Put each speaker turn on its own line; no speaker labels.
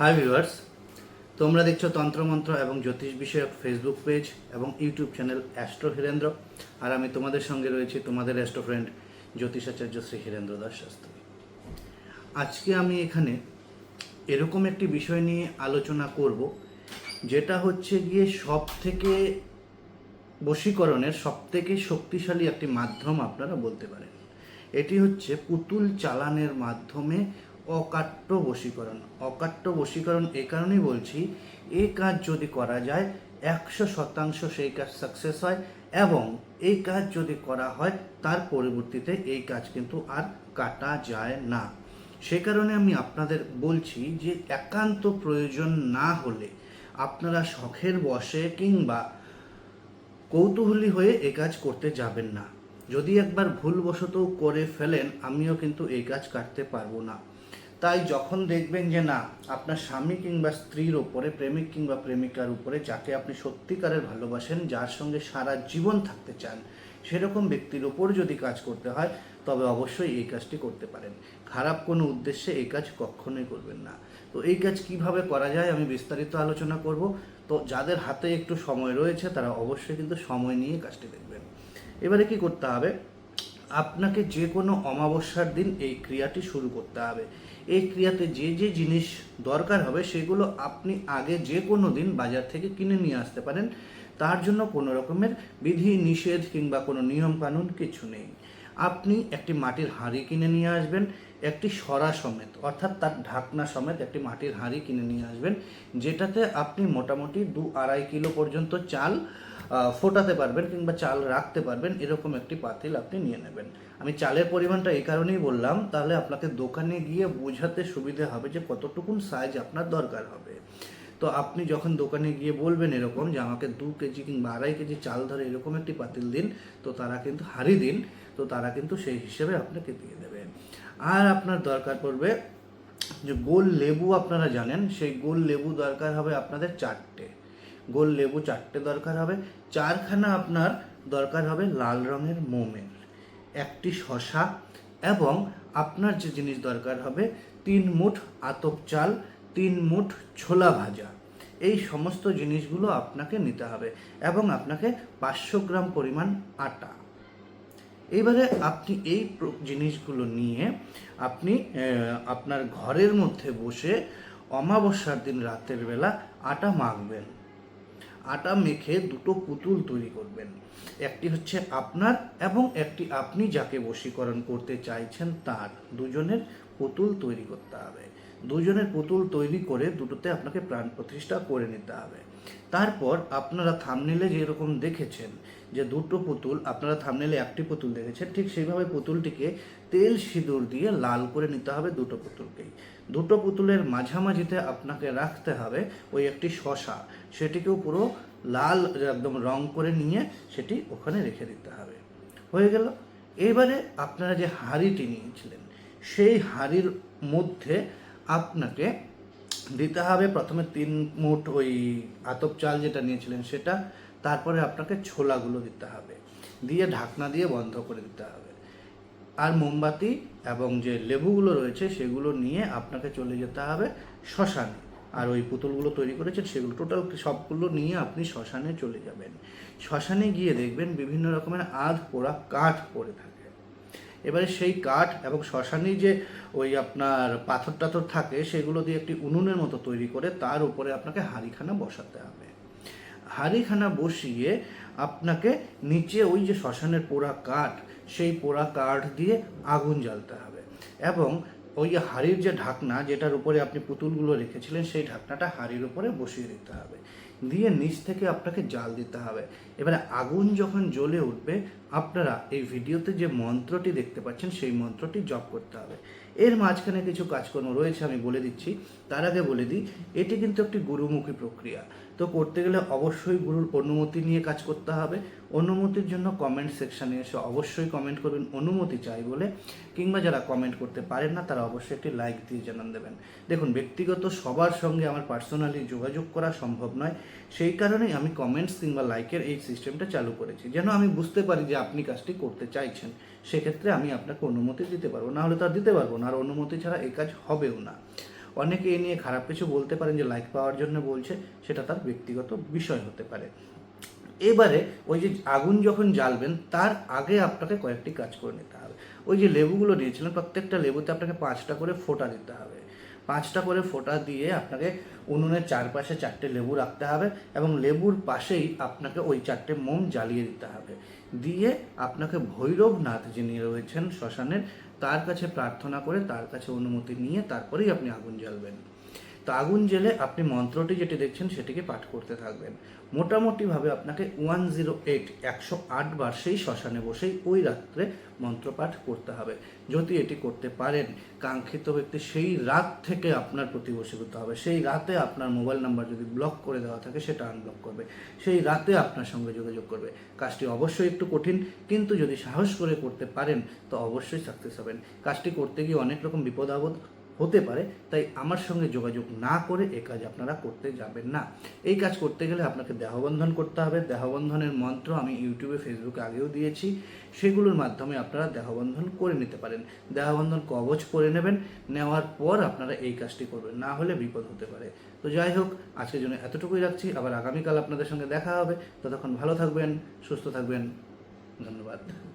Hi viewers তোমরা দেখছ তন্ত্রমন্ত্র এবং জ্যোতিষ বিষয়ক ফেসবুক পেজ এবং ইউটিউব চ্যানেল অ্যাস্ট্রো হীরেন্দ্র আর আমি তোমাদের সঙ্গে রয়েছি তোমাদের অ্যাস্ট্রো ফ্রেন্ড জ্যোতিষাচার্য শ্রী হীরেন্দ্র দাস শাস্ত্রী। আজকে আমি এখানে এরকম একটি বিষয় নিয়ে আলোচনা করব, যেটা হচ্ছে গিয়ে সব থেকে বশীকরণের সব থেকে শক্তিশালী একটি মাধ্যম আপনারা বলতে পারেন। এটি হচ্ছে পুতুল চালানের মাধ্যমে অকাট্য বশীকরণ। অকাট্য বশীকরণ এ কারণেই বলছি, এ কাজ যদি করা যায়, একশো শতাংশ সেই কাজ সাকসেস হয় এবং এই কাজ যদি করা হয়, তার পরবর্তীতে এই কাজ কিন্তু আর কাটা যায় না। সে কারণে আমি আপনাদের বলছি যে একান্ত প্রয়োজন না হলে আপনারা শখের বসে কিংবা কৌতূহলী হয়ে এ কাজ করতে যাবেন না। যদি একবার ভুলবশত করে ফেলেন, আমিও কিন্তু এই কাজ কাটতে পারব না। তাই যখন দেখবেন যে না, আপনার স্বামী কিংবা স্ত্রীর ওপরে প্রেমিক কিংবা প্রেমিকার উপরে যাকে আপনি সত্যিকারের ভালোবাসেন, যার সঙ্গে সারা জীবন থাকতে চান, সেরকম ব্যক্তির ওপর যদি কাজ করতে হয়, তবে অবশ্যই এই কাজটি করতে পারেন। খারাপ কোনো উদ্দেশ্যে এই কাজ কখনোই করবেন না। তো এই কাজ কীভাবে করা যায়, আমি বিস্তারিত আলোচনা করব। তো যাদের হাতে একটু সময় রয়েছে, তারা অবশ্যই কিন্তু সময় নিয়ে কাজটি দেখবেন। এবারে কি করতে হবে? আপনাকে যে কোনো অমাবস্যার দিন এই ক্রিয়াটি শুরু করতে হবে। এই ক্রিয়াতে যে যে জিনিস দরকার হবে, সেগুলো আপনি আগে যে কোনো দিন বাজার থেকে কিনে নিয়ে আসতে পারেন। তার জন্য কোনো রকমের বিধি, নিষেধ কিংবা কোনো নিয়ম কানুন কিছু নেই। আপনি একটি মাটির হাঁড়ি কিনে নিয়ে আসবেন, একটি সরা সমেত, অর্থাৎ তার ঢাকনা সমেত একটি মাটির হাঁড়ি কিনে নিয়ে আসবেন, যেটাতে আপনি মোটামুটি দু আড়াই কিলো পর্যন্ত চাল ফোটাতে পারবেন কিংবা চাল রাখতে পারবেন, এরকম একটি পাতিল আপনি নিয়ে নেবেন। আমি চালের পরিমাণটা এই কারণেই বললাম, তাহলে আপনাকে দোকানে গিয়ে বোঝাতে সুবিধে হবে যে কতটুকুন সাইজ আপনার দরকার হবে। তো আপনি যখন দোকানে গিয়ে বলবেন এরকম যে আমাকে দু কেজি কিংবা আড়াই কেজি চাল ধরে এরকম একটি পাতিল দিন, তো তারা কিন্তু হাড়ি দিন, তো তারা কিন্তু সেই হিসেবে আপনাকে দিয়ে দেবে। আর আপনার দরকার পড়বে যে গোল লেবু আপনারা জানেন, সেই গোল লেবু দরকার হবে আপনাদের চারটে। গোল লেবু চারটে দরকার হবে। চারখানা আপনার দরকার হবে লাল রঙের মোমের। একটি শশা এবং আপনার যে জিনিস দরকার হবে, তিন মুঠ আতপ চাল, তিন মুঠ ছোলা ভাজা। এই সমস্ত জিনিসগুলো আপনাকে নিতে হবে এবং আপনাকে পাঁচশো গ্রাম পরিমাণ আটা। এবারে আপনি এই জিনিসগুলো নিয়ে আপনি আপনার ঘরের মধ্যে বসে অমাবস্যার দিন রাতের বেলা আটা মাখবেন। আটা মেখে দুটো পুতুল তৈরি করবেন। একটি হচ্ছে আপনার এবং একটি আপনি যাকে বশীকরণ করতে চাইছেন তার। দুজনের পুতুল তৈরি করতে হবে। দুজনের পুতুল তৈরি করে দুটোতে আপনাকে প্রাণ প্রতিষ্ঠা করে নিতে হবে। তারপর আপনারা থামনেলে যেরকম দেখেছেন যে দুটো পুতুল, আপনারা থামনেলে একটি পুতুল দেখেছেন, ঠিক সেইভাবে পুতুলটিকে তেল সিঁদুর দিয়ে লাল করে নিতে হবে দুটো পুতুলকেই। দুটো পুতুলের মাঝামাঝিতে আপনাকে রাখতে হবে ওই একটি শশা। সেটিকেও পুরো লাল একদম রং করে নিয়ে সেটি ওখানে রেখে দিতে হবে। হয়ে গেল। এবারে আপনারা যে হাঁড়িটি নিয়েছিলেন, সেই হাঁড়ির মধ্যে আপনাকে দিতে হবে প্রথমে তিন মুঠ ওই আতপ চাল যেটা নিয়েছিলেন সেটা, তারপরে আপনাকে ছোলাগুলো দিতে হবে। দিয়ে ঢাকনা দিয়ে বন্ধ করে দিতে হবে। আর মোমবাতি এবং যে লেবুগুলো রয়েছে সেগুলো নিয়ে আপনাকে চলে যেতে হবে শ্মশানে। আর ওই পুতুলগুলো তৈরি করেছেন সেগুলো টোটাল সবগুলো নিয়ে আপনি শ্মশানে চলে যাবেন। শ্মশানে গিয়ে দেখবেন বিভিন্ন রকমের আধ পোড়া কাঠ পড়ে থাকে। এবারে সেই কাঠ এবং শ্মশানে যে ওই আপনার পাথর টাথর থাকে সেগুলো দিয়ে একটি উনুনের মতো তৈরি করে তার উপরে আপনাকে হাড়িখানা বসাতে হবে। হাড়িখানা বসিয়ে আপনাকে নিচে ওই যে শ্মশানের পোড়া কাঠ সেই পোড়া কাঠ দিয়ে আগুন জ্বালতে হবে। এবং ওই হাড়ির যে ঢাকনা, যেটার উপরে আপনি পুতুলগুলো রেখেছিলেন, সেই ঢাকনাটা হাঁড়ির উপরে বসিয়ে দিতে হবে। দিয়ে নিচ থেকে আপনাকে জাল দিতে হবে। এবারে আগুন যখন জ্বলে উঠবে, আপনারা এই ভিডিওতে যে মন্ত্রটি দেখতে পাচ্ছেন, সেই মন্ত্রটি জপ করতে হবে। এর মাঝখানে কিছু কাজকর্ম রয়েছে, আমি বলে দিচ্ছি। তার আগে বলে দিই, এটি কিন্তু একটি গুরুমুখী প্রক্রিয়া। তো করতে গেলে অবশ্যই গুরুর অনুমতি নিয়ে কাজ করতে হবে। অনুমতির জন্য কমেন্ট সেকশানে এসে অবশ্যই কমেন্ট করবেন। অনুমতি চাই বলে, কিংবা যারা কমেন্ট করতে পারেন না, তারা অবশ্যই একটি লাইক দিয়ে জানান দেবেন। দেখুন, ব্যক্তিগত সবার সঙ্গে আমার পার্সোনালি যোগাযোগ করা সম্ভব নয়। সেই কারণেই আমি কমেন্টস কিংবা লাইকের এই সিস্টেমটা চালু করেছি। যেন আমি বুঝতে পারি যে আপনি কাজটি করতে চাইছেন, সেক্ষেত্রে আমি আপনাকে অনুমতি দিতে পারব। না হলে তো আর দিতে পারব না, আর অনুমতি ছাড়া এই কাজ হবেও না। অনেকে এ নিয়ে খারাপ কিছু বলতে পারেন যে লাইক পাওয়ার জন্য বলছে, সেটা তার ব্যক্তিগত বিষয় হতে পারে। এবারে ওই যে আগুন যখন জ্বালবেন, তার আগে আপনাকে কয়েকটি কাজ করে নিতে হবে। ওই যে লেবুগুলো নিয়েছিলেন, প্রত্যেকটা লেবুতে আপনাকে পাঁচটা করে ফোঁটা দিতে হবে। পাঁচটা করে ফোঁটা দিয়ে আপনাকে উনুনের চারপাশে চারটে লেবু রাখতে হবে এবং লেবুর পাশেই আপনাকে ওই চারটে মোম জ্বালিয়ে দিতে হবে। দিয়ে আপনাকে ভৈরবনাথ যিনি রয়েছেন শ্মশানের, তার কাছে প্রার্থনা করে তার কাছে অনুমতি নিয়ে তারপরেই আপনি আগুন জ্বালবেন। তো আগুন জেলে আপনি মন্ত্রটি যেটি দেখছেন সেটিকে পাঠ করতে থাকবেন। মোটামুটিভাবে আপনাকে ওয়ান জিরো এইট একশো আট বার সেই শ্মশানে বসেই ওই রাত্রে মন্ত্রপাঠ করতে হবে। যদি এটি করতে পারেন, কাঙ্ক্ষিত ব্যক্তি সেই রাত থেকে আপনার প্রতি বসীভূত হবে। সেই রাতে আপনার মোবাইল নাম্বার যদি ব্লক করে দেওয়া থাকে, সেটা আনব্লক করবে। সেই রাতে আপনার সঙ্গে যোগাযোগ করবে। কাজটি অবশ্যই একটু কঠিন, কিন্তু যদি সাহস করে করতে পারেন, তো অবশ্যই সাকসেস হবেন। কাজটি করতে গিয়ে অনেক রকম বিপদ আপদ হতে পারে, তাই আমার সঙ্গে যোগাযোগ না করে এ কাজ আপনারা করতে যাবেন না। এই কাজ করতে গেলে আপনাকে দেহবন্ধন করতে হবে। দেহবন্ধনের মন্ত্র আমি ইউটিউবে, ফেসবুকে আগেও দিয়েছি। সেগুলোর মাধ্যমে আপনারা দেহবন্ধন করে নিতে পারেন। দেহবন্ধন কবচ করে নেবেন। নেওয়ার পর আপনারা এই কাজটি করবেন। না হলে বিপদ হতে পারে। তো যাই হোক, আজকের জন্য এতটুকুই রাখছি। আবার আগামীকাল আপনাদের সঙ্গে দেখা হবে। ততক্ষণ ভালো থাকবেন, সুস্থ থাকবেন। ধন্যবাদ।